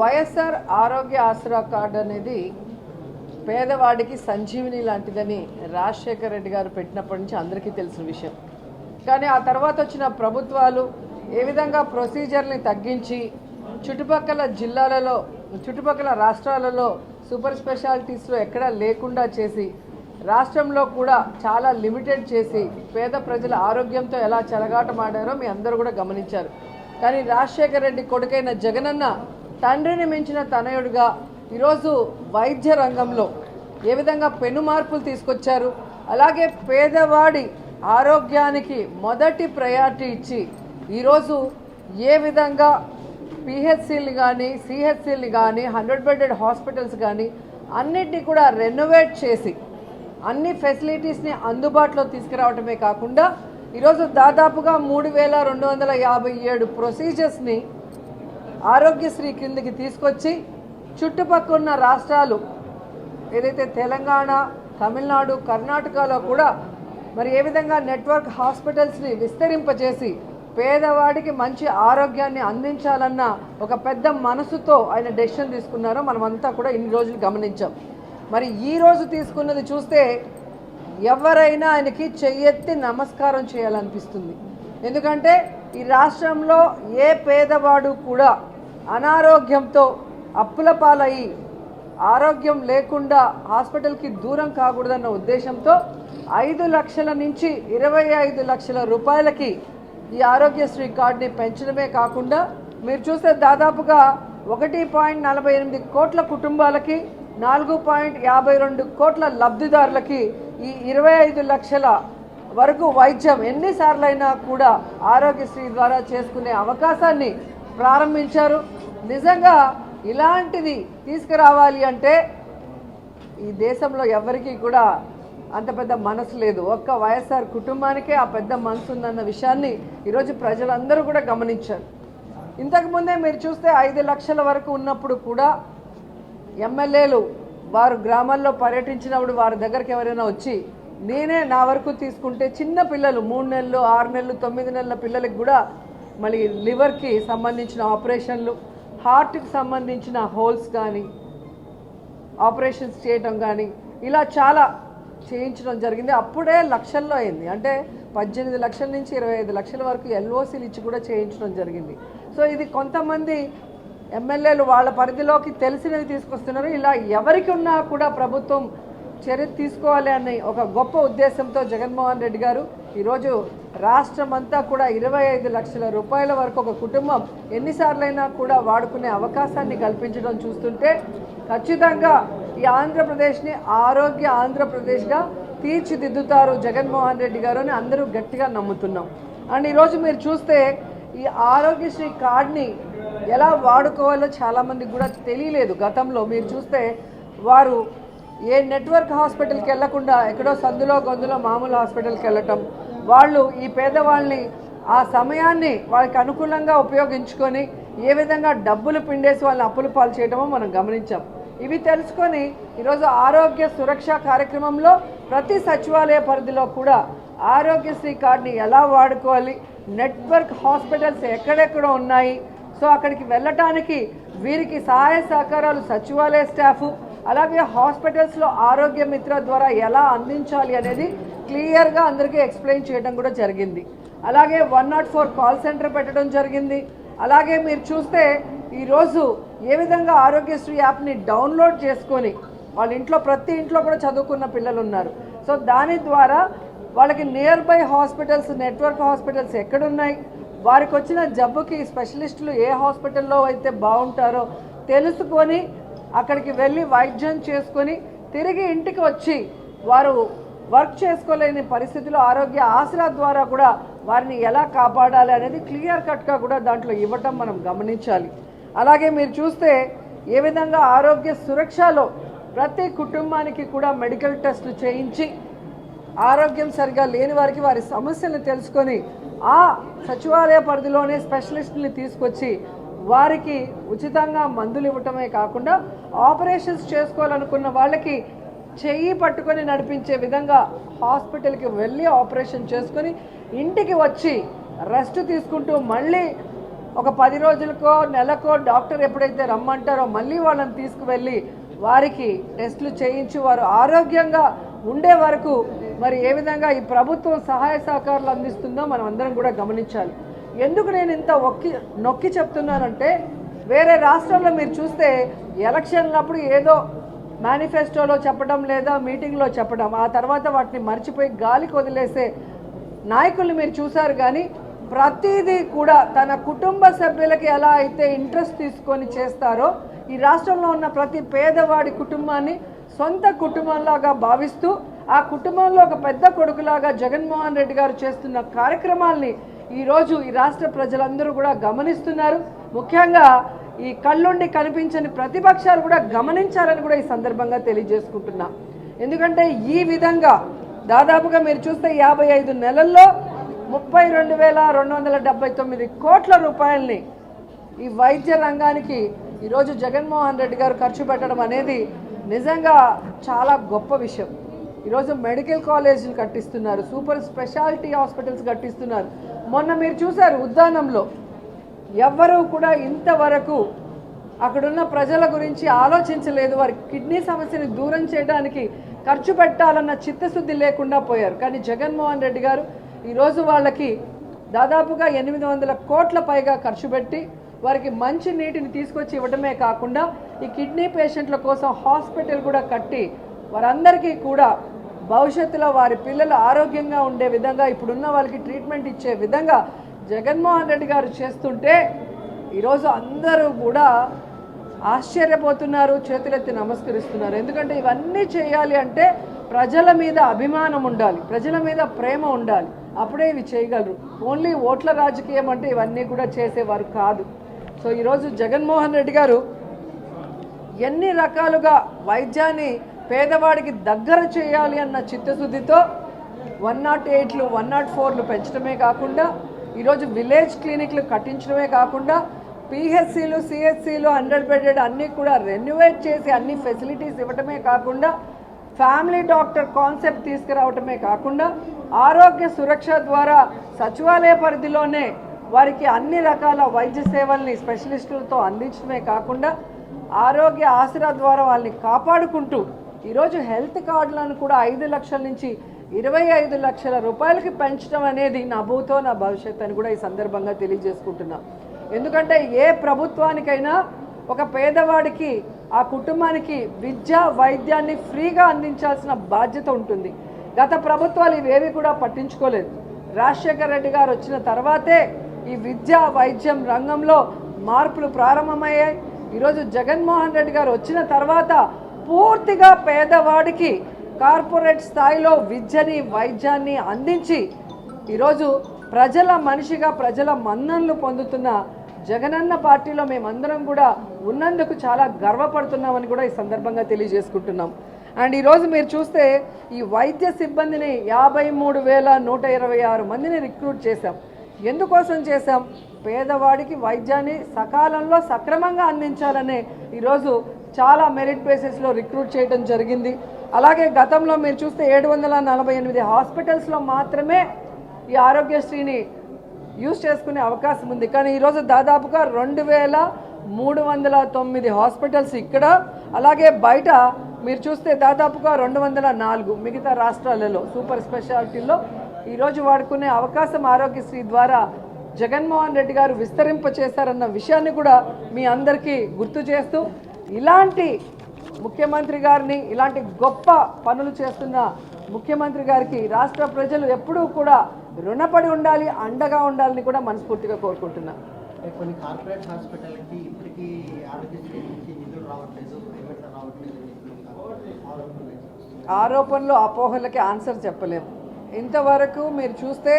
వైఎస్ఆర్ ఆరోగ్య ఆసరా కార్డు అనేది పేదవాడికి సంజీవిని లాంటిదని రాజశేఖర రెడ్డి గారు పెట్టినప్పటి నుంచి అందరికీ తెలిసిన విషయం. కానీ ఆ తర్వాత వచ్చిన ప్రభుత్వాలు ఏ విధంగా ప్రొసీజర్ని తగ్గించి చుట్టుపక్కల జిల్లాలలో చుట్టుపక్కల రాష్ట్రాలలో సూపర్ స్పెషాలిటీస్లో ఎక్కడా లేకుండా చేసి రాష్ట్రంలో కూడా చాలా లిమిటెడ్ చేసి పేద ప్రజల ఆరోగ్యంతో ఎలా చెలగాటమాడారో మీ అందరూ కూడా గమనించారు. కానీ రాజశేఖర రెడ్డి కొడుకైన జగనన్న తండ్రిని మించిన తనయుడిగా ఈరోజు వైద్య రంగంలో ఏ విధంగా పెను మార్పులు తీసుకొచ్చారు? అలాగే పేదవాడి ఆరోగ్యానికి మొదటి ప్రయారిటీ ఇచ్చి ఈరోజు ఏ విధంగా పిహెచ్సిల్ని కానీ సిహెచ్సిల్ని కానీ హండ్రెడ్ బెడెడ్ హాస్పిటల్స్ కానీ అన్నిటినీ కూడా రెనోవేట్ చేసి అన్ని ఫెసిలిటీస్ని అందుబాటులో తీసుకురావటమే కాకుండా ఈరోజు దాదాపుగా మూడు వేల రెండు వందల యాభై ఏడు ప్రొసీజర్స్ని ఆరోగ్యశ్రీ కిందకి తీసుకొచ్చి చుట్టుపక్కల ఉన్న రాష్ట్రాలు ఏదైతే తెలంగాణ తమిళనాడు కర్ణాటకలో కూడా మరి ఏ విధంగా నెట్వర్క్ హాస్పిటల్స్ని విస్తరింపజేసి పేదవాడికి మంచి ఆరోగ్యాన్ని అందించాలన్న ఒక పెద్ద మనసుతో ఆయన డెసిషన్ తీసుకున్నారో మనమంతా కూడా ఇన్ని రోజులు గమనించాం. మరి ఈ రోజు తీసుకున్నది చూస్తే ఎవరైనా ఆయనకి చెయ్యెత్తి నమస్కారం చేయాలనిపిస్తుంది. ఎందుకంటే ఈ రాష్ట్రంలో ఏ పేదవాడు కూడా అనారోగ్యంతో అప్పుల పాలయ్యి ఆరోగ్యం లేకుండా హాస్పిటల్కి దూరం కాకూడదన్న ఉద్దేశంతో ఐదు లక్షల నుంచి ఇరవై ఐదు లక్షల రూపాయలకి ఈ ఆరోగ్యశ్రీ కార్డుని పెంచడమే కాకుండా మీరు చూస్తే దాదాపుగా ఒకటి పాయింట్ నలభై ఎనిమిది కోట్ల కుటుంబాలకి నాలుగు పాయింట్ యాభై రెండు కోట్ల లబ్ధిదారులకి ఈ ఇరవై ఐదు లక్షల వరకు వైద్యం ఎన్నిసార్లైనా కూడా ఆరోగ్యశ్రీ ద్వారా చేసుకునే అవకాశాన్ని ప్రారంభించారు. నిజంగా ఇలాంటిది తీసుకురావాలి అంటే ఈ దేశంలో ఎవరికీ కూడా అంత పెద్ద మనసు లేదు. ఒక్క వైఎస్ఆర్ కుటుంబానికే ఆ పెద్ద మనసు ఉందన్న విషయాన్ని ఈరోజు ప్రజలందరూ కూడా గమనించారు. ఇంతకుముందే మీరు చూస్తే ఐదు లక్షల వరకు ఉన్నప్పుడు కూడా ఎమ్మెల్యేలు వారు గ్రామాల్లో పర్యటించినప్పుడు వారి దగ్గరికి ఎవరైనా వచ్చి నేనే నా వరకు తీసుకుంటే చిన్న పిల్లలు మూడు నెలలు ఆరు నెలలు తొమ్మిది నెలల పిల్లలకి కూడా మళ్ళీ లివర్కి సంబంధించిన ఆపరేషన్లు హార్ట్కి సంబంధించిన హోల్స్ కానీ ఆపరేషన్స్ చేయటం కానీ ఇలా చాలా చేయించడం జరిగింది. అప్పుడే లక్షల్లో అయింది. అంటే పద్దెనిమిది లక్షల నుంచి ఇరవై ఐదు లక్షల వరకు ఎల్ఓసీలు ఇచ్చి కూడా చేయించడం జరిగింది. సో ఇది కొంతమంది ఎమ్మెల్యేలు వాళ్ళ పరిధిలోకి తెలిసినవి తీసుకొస్తున్నారు. ఇలా ఎవరికి ఉన్నా కూడా ప్రభుత్వం చర్య తీసుకోవాలి అనే ఒక గొప్ప ఉద్దేశంతో జగన్మోహన్ రెడ్డి గారు ఈరోజు రాష్ట్రం అంతా కూడా ఇరవై ఐదు లక్షల రూపాయల వరకు ఒక కుటుంబం ఎన్నిసార్లైనా కూడా వాడుకునే అవకాశాన్ని కల్పించడం చూస్తుంటే ఖచ్చితంగా ఈ ఆంధ్రప్రదేశ్ని ఆరోగ్య ఆంధ్రప్రదేశ్గా తీర్చిదిద్దుతారు జగన్మోహన్ రెడ్డి గారు అని అందరూ గట్టిగా నమ్ముతున్నాం. అండ్ ఈరోజు మీరు చూస్తే ఈ ఆరోగ్యశ్రీ కార్డ్ని ఎలా వాడుకోవాలో చాలామందికి కూడా తెలియలేదు గతంలో. మీరు చూస్తే వారు ఏ నెట్వర్క్ హాస్పిటల్కి వెళ్ళకుండా ఎక్కడో సందులో గొంతులో మామూలు హాస్పిటల్కి వెళ్ళటం. వాళ్ళు ఈ పేదవాళ్ళని ఆ సమయాన్ని వాళ్ళకి అనుకూలంగా ఉపయోగించుకొని ఏ విధంగా డబ్బులు పిండేసి వాళ్ళని అప్పులు పాలు చేయడమో మనం గమనించాం. ఇవి తెలుసుకొని ఈరోజు ఆరోగ్య సురక్ష కార్యక్రమంలో ప్రతి సచివాలయ పరిధిలో కూడా ఆరోగ్యశ్రీ కార్డుని ఎలా వాడుకోవాలి నెట్వర్క్ హాస్పిటల్స్ ఎక్కడెక్కడ ఉన్నాయి సో అక్కడికి వెళ్ళటానికి వీరికి సహాయ సహకారాలు సచివాలయ స్టాఫ్ అలాగే హాస్పిటల్స్లో ఆరోగ్య మిత్ర ద్వారా ఎలా అందించాలి అనేది క్లియర్గా అందరికీ ఎక్స్ప్లెయిన్ చేయడం కూడా జరిగింది. అలాగే one nought four call centre పెట్టడం జరిగింది. అలాగే మీరు చూస్తే ఈరోజు ఏ విధంగా ఆరోగ్యశ్రీ యాప్ని డౌన్లోడ్ చేసుకొని వాళ్ళ ఇంట్లో ప్రతి ఇంట్లో కూడా చదువుకున్న పిల్లలు ఉన్నారు. సో దాని ద్వారా వాళ్ళకి nearby hospitals network hospitals ఎక్కడున్నాయి? వారికి వచ్చిన జబ్బుకి స్పెషలిస్టులు ఏ హాస్పిటల్లో అయితే బాగుంటారో తెలుసుకొని అక్కడికి వెళ్ళి వైద్యం చేసుకొని తిరిగి ఇంటికి వచ్చి వారు వర్క్ చేసుకోలేని పరిస్థితిలో ఆరోగ్య ఆసరా ద్వారా కూడా వారిని ఎలా కాపాడాలి అనేది క్లియర్ కట్గా కూడా దాంట్లో ఇవ్వటం మనం గమనించాలి. అలాగే మీరు చూస్తే ఏ విధంగా ఆరోగ్య సురక్షలో ప్రతి కుటుంబానికి కూడా మెడికల్ టెస్టులు చేయించి ఆరోగ్యం సరిగా లేని వారికి వారి సమస్యలను తెలుసుకొని ఆ సచివాలయ పరిధిలోనే స్పెషలిస్టుని తీసుకొచ్చి వారికి ఉచితంగా మందులు ఇవ్వటమే కాకుండా ఆపరేషన్స్ చేసుకోవాలనుకున్న వాళ్ళకి చెయ్యి పట్టుకొని నడిపించే విధంగా హాస్పిటల్కి వెళ్ళి ఆపరేషన్ చేసుకొని ఇంటికి వచ్చి రెస్ట్ తీసుకుంటూ మళ్ళీ ఒక పది రోజులకో నెలకో డాక్టర్ ఎప్పుడైతే రమ్మంటారో మళ్ళీ వాళ్ళని తీసుకువెళ్ళి వారికి టెస్టులు చేయించి వారు ఆరోగ్యంగా ఉండే వరకు మరి ఏ విధంగా ఈ ప్రభుత్వం సహాయ సహకారాలు అందిస్తుందో మనం అందరం కూడా గమనించాలి. ఎందుకు నేను ఇంత ఒక్కి నొక్కి చెప్తున్నానంటే వేరే రాష్ట్రాల్లో మీరు చూస్తే ఎలక్షన్లప్పుడు ఏదో మేనిఫెస్టోలో చెప్పడం లేదా మీటింగ్లో చెప్పడం ఆ తర్వాత వాటిని మర్చిపోయి గాలికి వదిలేసే నాయకులు మీరు చూశారు కానీ ప్రతిదీ కూడా తన కుటుంబ సభ్యులకి ఎలా అయితే ఇంట్రెస్ట్ తీసుకొని చేస్తారో ఈ రాష్ట్రంలో ఉన్న ప్రతి పేదవాడి కుటుంబాన్ని సొంత కుటుంబంలాగా భావిస్తూ ఆ కుటుంబంలో ఒక పెద్ద కొడుకులాగా జగన్మోహన్ రెడ్డి గారు చేస్తున్న కార్యక్రమాల్ని ఈరోజు ఈ రాష్ట్ర ప్రజలందరూ కూడా గమనిస్తున్నారు. ముఖ్యంగా ఈ కళ్ళుండి కనిపించని ప్రతిపక్షాలు కూడా గమనించాలని కూడా ఈ సందర్భంగా తెలియజేసుకుంటున్నా. ఎందుకంటే ఈ విధంగా దాదాపుగా మీరు చూస్తే యాభై ఐదు నెలల్లో ముప్పై రెండు వేల రెండు వందల డెబ్బై తొమ్మిది కోట్ల రూపాయల్ని ఈ వైద్య రంగానికి ఈరోజు జగన్మోహన్ రెడ్డి గారు ఖర్చు పెట్టడం అనేది నిజంగా చాలా గొప్ప విషయం. ఈరోజు మెడికల్ కాలేజీలు కట్టిస్తున్నారు సూపర్ స్పెషాలిటీ హాస్పిటల్స్ కట్టిస్తున్నారు. మొన్న మీరు చూశారు ఉద్దానంలో. ఎవ్వరూ కూడా ఇంతవరకు అక్కడున్న ప్రజల గురించి ఆలోచించలేదు. వారి కిడ్నీ సమస్యని దూరం చేయడానికి ఖర్చు పెట్టాలన్న చిత్తశుద్ధి లేకుండా పోయారు. కానీ జగన్మోహన్ రెడ్డి గారు ఈరోజు వాళ్ళకి దాదాపుగా ఎనిమిది వందల కోట్ల పైగా ఖర్చు పెట్టి వారికి మంచి నీటిని తీసుకొచ్చి ఇవ్వడమే కాకుండా ఈ కిడ్నీ పేషెంట్ల కోసం హాస్పిటల్ కూడా కట్టి వారందరికీ కూడా భవిష్యత్తులో వారి పిల్లలు ఆరోగ్యంగా ఉండే విధంగా ఇప్పుడున్న వాళ్ళకి ట్రీట్మెంట్ ఇచ్చే విధంగా జగన్మోహన్ రెడ్డి గారు చేస్తుంటే ఈరోజు అందరూ కూడా ఆశ్చర్యపోతున్నారు చేతులెత్తి నమస్కరిస్తున్నారు. ఎందుకంటే ఇవన్నీ చేయాలి అంటే ప్రజల మీద అభిమానం ఉండాలి ప్రజల మీద ప్రేమ ఉండాలి. అప్పుడే ఇవి చేయగలరు. ఓన్లీ ఓట్ల రాజకీయం అంటే ఇవన్నీ కూడా చేసేవారు కాదు. సో ఈరోజు జగన్మోహన్ రెడ్డి గారు ఎన్ని రకాలుగా వైద్యాన్ని పేదవాడికి దగ్గర చేయాలి అన్న చిత్తశుద్ధితో వన్ నాట్ ఎయిట్లు వన్ నాట్ ఫోర్లు పెంచడమే కాకుండా ఈరోజు విలేజ్ క్లినిక్లు కట్టించడమే కాకుండా పిహెచ్సిలు సిహెచ్సిలు హండ్రెడ్ బెడెడ్ అన్నీ కూడా రెన్యువేట్ చేసి అన్ని ఫెసిలిటీస్ ఇవ్వటమే కాకుండా ఫ్యామిలీ డాక్టర్ కాన్సెప్ట్ తీసుకురావటమే కాకుండా ఆరోగ్య సురక్ష ద్వారా సచివాలయ పరిధిలోనే వారికి అన్ని రకాల వైద్య సేవల్ని స్పెషలిస్టులతో అందించడమే కాకుండా ఆరోగ్య ఆసరా ద్వారా వాళ్ళని కాపాడుకుంటూ ఈరోజు హెల్త్ కార్డులను కూడా ఐదు లక్షల నుంచి ఇరవై ఐదు లక్షల రూపాయలకి పెంచడం అనేది నా భూతో నా భవిష్యత్ అని కూడా ఈ సందర్భంగా తెలియజేసుకుంటున్నా. ఎందుకంటే ఏ ప్రభుత్వానికైనా ఒక పేదవాడికి ఆ కుటుంబానికి విద్య వైద్యాన్ని ఫ్రీగా అందించాల్సిన బాధ్యత ఉంటుంది. గత ప్రభుత్వాలు ఇవేవి కూడా పట్టించుకోలేదు. రాజశేఖర్ రెడ్డి గారు వచ్చిన తర్వాతే ఈ విద్య వైద్యం రంగంలో మార్పులు ప్రారంభమయ్యాయి. ఈరోజు జగన్మోహన్ రెడ్డి గారు వచ్చిన తర్వాత పూర్తిగా పేదవాడికి కార్పొరేట్ స్థాయిలో విద్యని వైద్యాన్ని అందించి ఈరోజు ప్రజల మనిషిగా ప్రజల మన్ననలు పొందుతున్న జగనన్న పార్టీలో మేమందరం కూడా ఉన్నందుకు చాలా గర్వపడుతున్నామని కూడా ఈ సందర్భంగా తెలియజేసుకుంటున్నాం. అండ్ ఈరోజు మీరు చూస్తే ఈ వైద్య సిబ్బందిని యాభై మూడు వేల నూట ఇరవై ఆరు మందిని రిక్రూట్ చేశాం. ఎందుకోసం చేశాం? పేదవాడికి వైద్యాన్ని సకాలంలో సక్రమంగా అందించాలనే ఈరోజు చాలా మెరిట్ బేసిస్లో రిక్రూట్ చేయడం జరిగింది. అలాగే గతంలో మీరు చూస్తే ఏడు వందల నలభై ఎనిమిది హాస్పిటల్స్లో మాత్రమే ఈ ఆరోగ్యశ్రీని యూజ్ చేసుకునే అవకాశం ఉంది. కానీ ఈరోజు దాదాపుగా రెండు వేల మూడు వందల తొమ్మిది హాస్పిటల్స్ ఇక్కడ. అలాగే బయట మీరు చూస్తే దాదాపుగా రెండు వందల నాలుగు మిగతా రాష్ట్రాలలో సూపర్ స్పెషాలిటీల్లో ఈరోజు వాడుకునే అవకాశం ఆరోగ్యశ్రీ ద్వారా జగన్మోహన్ రెడ్డి గారు విస్తరింప చేశారన్న విషయాన్ని కూడా మీ అందరికీ గుర్తు చేస్తూ ఇలాంటి ముఖ్యమంత్రి గారిని ఇలాంటి గొప్ప పనులు చేస్తున్న ముఖ్యమంత్రి గారికి రాష్ట్ర ప్రజలు ఎప్పుడూ కూడా రుణపడి ఉండాలి అండగా ఉండాలని కూడా మనస్ఫూర్తిగా కోరుకుంటున్నా కొన్ని కార్పొరేట్ హాస్పిటల్కి ఇప్పటికీ ఆరోగ్యశ్రీ నుంచి నిధులు రావట్లేదు పేమెంట్ రావట్లేదు అని చెప్పి ఆరోపణలు ఉన్నాయి. ఆరోపణలు అపోహలకి ఆన్సర్ చెప్పలేము ఇంతవరకు మీరు చూస్తే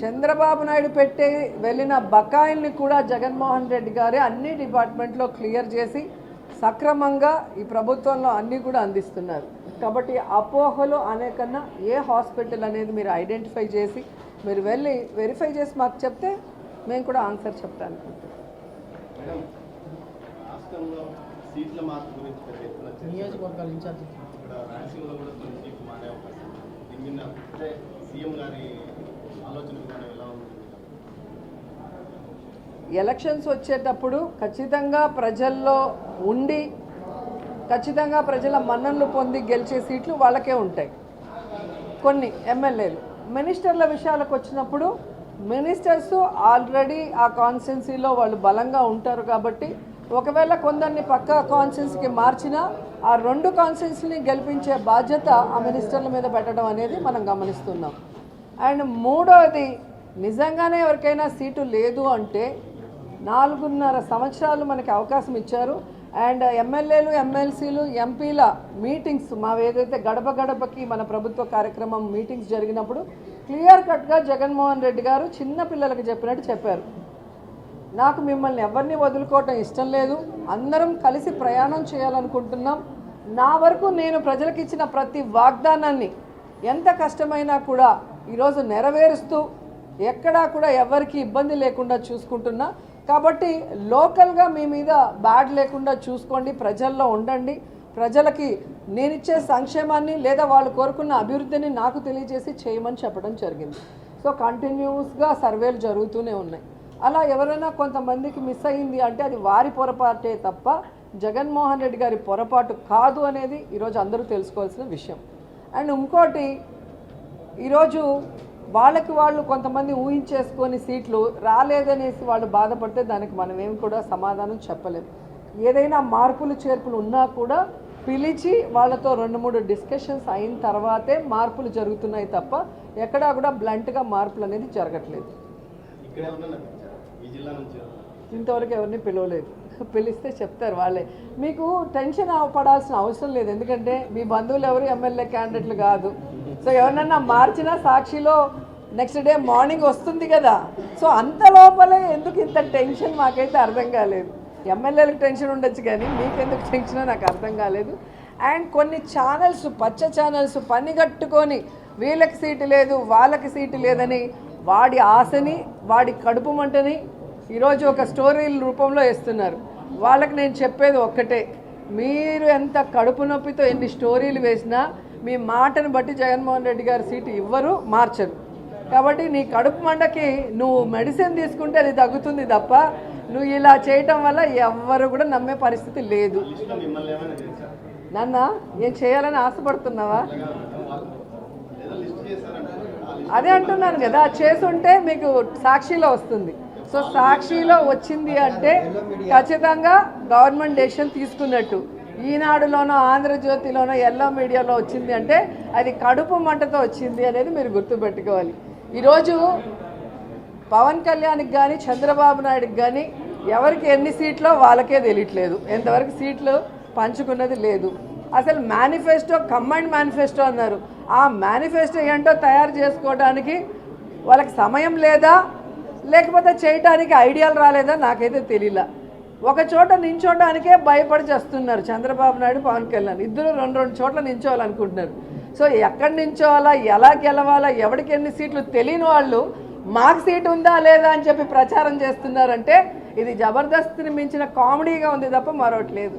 చంద్రబాబు నాయుడు పెట్టి వెళ్ళిన బకాయిల్ని కూడా జగన్మోహన్ రెడ్డి గారే అన్ని డిపార్ట్మెంట్లో క్లియర్ చేసి సక్రమంగా ఈ ప్రభుత్వంలో అన్నీ కూడా అందిస్తున్నారు కాబట్టి అపోహలు అనే కన్నా ఏ హాస్పిటల్ అనేది మీరు ఐడెంటిఫై చేసి మీరు వెళ్ళి వెరిఫై చేసి మాకు చెప్తే మేము కూడా ఆన్సర్ చెప్తాను మేడం రాష్ట్రంలో సీట్ల మార్పు గురించి పెద్ద ఎత్తున చర్చ. నియోజకవర్గాల ఇన్ఛార్జ్ ఇక్కడ రాయలసీమలో కూడా కొన్ని సీట్లు మారే అవకాశం ఉంది. దీని మీద అంటే సీఎం గారి ఆలోచన విధానం ఎలా ఉంది ఎలక్షన్స్ వచ్చేటప్పుడు ఖచ్చితంగా ప్రజల్లో ఉండి ఖచ్చితంగా ప్రజల మన్ననలు పొంది గెలిచే సీట్లు వాళ్ళకే ఉంటాయి. కొన్ని ఎమ్మెల్యేలు. మినిస్టర్ల విషయాలకు వచ్చినప్పుడు మినిస్టర్స్ ఆల్రెడీ ఆ కాన్స్టిట్యున్సీలో వాళ్ళు బలంగా ఉంటారు కాబట్టి ఒకవేళ కొందరిని పక్క కాన్స్టిట్యున్సీకి మార్చినా ఆ రెండు కాన్స్టిట్యున్సీని గెలిపించే బాధ్యత ఆ మినిస్టర్ల మీద పెట్టడం అనేది మనం గమనిస్తున్నాం. అండ్ మూడోది నిజంగానే ఎవరికైనా సీటు లేదు అంటే నాలుగున్నర సంవత్సరాలు మనకి అవకాశం ఇచ్చారు. అండ్ ఎమ్మెల్యేలు ఎమ్మెల్సీలు ఎంపీల మీటింగ్స్ మా ఏదైతే గడప గడపకి మన ప్రభుత్వ కార్యక్రమం మీటింగ్స్ జరిగినప్పుడు క్లియర్ కట్గా జగన్మోహన్ రెడ్డి గారు చిన్న పిల్లలకు చెప్పినట్టు చెప్పారు. నాకు మిమ్మల్ని ఎవరిని వదులుకోవటం ఇష్టం లేదు. అందరం కలిసి ప్రయాణం చేయాలనుకుంటున్నాం. నా వరకు నేను ప్రజలకు ఇచ్చిన ప్రతి వాగ్దానాన్ని ఎంత కష్టమైనా కూడా ఈరోజు నెరవేరుస్తూ ఎక్కడా కూడా ఎవరికి ఇబ్బంది లేకుండా చూసుకుంటున్నా. కాబట్టి లోకల్గా మీ మీద బ్యాడ్ లేకుండా చూసుకోండి ప్రజల్లో ఉండండి. ప్రజలకి నేనిచ్చే సంక్షేమాన్ని లేదా వాళ్ళు కోరుకున్న అభివృద్ధిని నాకు తెలియజేసి చేయమని చెప్పడం జరిగింది. సో కంటిన్యూస్గా సర్వేలు జరుగుతూనే ఉన్నాయి. అలా ఎవరైనా కొంతమందికి మిస్ అయ్యింది అంటే అది వారి పొరపాటే తప్ప జగన్మోహన్ రెడ్డి గారి పొరపాటు కాదు అనేది ఈరోజు అందరూ తెలుసుకోవాల్సిన విషయం. అండ్ ఇంకోటి ఈరోజు వాళ్ళకి వాళ్ళు కొంతమంది ఊహించేసుకొని సీట్లు రాలేదనేసి వాళ్ళు బాధపడితే దానికి మనం ఏం కూడా సమాధానం చెప్పలేం. ఏదైనా మార్పులు చేర్పులు ఉన్నా కూడా పిలిచి వాళ్ళతో రెండు మూడు డిస్కషన్స్ అయిన తర్వాతే మార్పులు జరుగుతున్నాయి తప్ప ఎక్కడా కూడా బ్లంట్గా మార్పులు అనేది జరగట్లేదు. ఇంతవరకు ఎవరిని పిలవలేదు. పిలిస్తే చెప్తారు వాళ్ళే. మీకు టెన్షన్ పడాల్సిన అవసరం లేదు. ఎందుకంటే మీ బంధువులు ఎవరు ఎమ్మెల్యే క్యాండిడేట్లు కాదు. సో ఎవరినన్నా మార్చినా సాక్షిలో నెక్స్ట్ డే మార్నింగ్ వస్తుంది కదా. సో అంత లోపలే ఎందుకు ఇంత టెన్షన్ మాకైతే అర్థం కాలేదు. ఎమ్మెల్యేలకు టెన్షన్ ఉండొచ్చు కానీ మీకెందుకు టెన్షన్ నాకు అర్థం కాలేదు. అండ్ కొన్ని ఛానల్స్ పచ్చ ఛానల్స్ పని కట్టుకొని వీళ్ళకి సీటు లేదు వాళ్ళకి సీటు లేదని వాడి ఆశని వాడి కడుపు మంటని ఈరోజు ఒక స్టోరీల రూపంలో వేస్తున్నారు. వాళ్ళకి నేను చెప్పేది ఒక్కటే. మీరు ఎంత కడుపు నొప్పితో ఎన్ని స్టోరీలు వేసినా మీ మాటను బట్టి జగన్మోహన్ రెడ్డి గారు సీటు ఇవ్వరు మార్చరు. కాబట్టి నీ కడుపు మండకి నువ్వు మెడిసిన్ తీసుకుంటే అది తగ్గుతుంది తప్ప నువ్వు ఇలా చేయటం వల్ల ఎవ్వరు కూడా నమ్మే పరిస్థితి లేదు. నన్న ఏం చేయాలని ఆశపడుతున్నావా? అదే అంటున్నాను కదా చేసుంటే మీకు సాక్షిలో వస్తుంది. సో సాక్షిలో వచ్చింది అంటే ఖచ్చితంగా గవర్నమెంట్ డెసిషన్ తీసుకున్నట్టు. ఈనాడులోనో ఆంధ్రజ్యోతిలోనో ఎల్లో మీడియాలో వచ్చింది అంటే అది కడుపు మంటతో వచ్చింది అనేది మీరు గుర్తుపెట్టుకోవాలి. ఈరోజు పవన్ కళ్యాణ్కి కానీ చంద్రబాబు నాయుడుకి కానీ ఎవరికి ఎన్ని సీట్లో వాళ్ళకే తెలియట్లేదు. ఎంతవరకు సీట్లు పంచుకున్నది లేదు. అసలు మేనిఫెస్టో కంబైండ్ మేనిఫెస్టో అన్నారు. ఆ మేనిఫెస్టో ఏంటో తయారు చేసుకోవడానికి వాళ్ళకి సమయం లేదా? లేకపోతే చేయటానికి ఐడియాలు రాలేదా? నాకైతే తెలియలా ఒక చోట నించోడానికే భయపడి చేస్తున్నారు చంద్రబాబు నాయుడు పవన్ కళ్యాణ్. ఇద్దరు రెండు రెండు చోట్ల నించోవాలనుకుంటున్నారు. సో ఎక్కడి నుంచో అలా ఎలా గెలవాలా ఎవరికి ఎన్ని సీట్లు తెలియని వాళ్ళు మాకు సీట్ ఉందా లేదా అని చెప్పి ప్రచారం చేస్తున్నారంటే ఇది జబర్దస్త్ని మించిన కామెడీగా ఉంది తప్ప మరొకటి లేదు.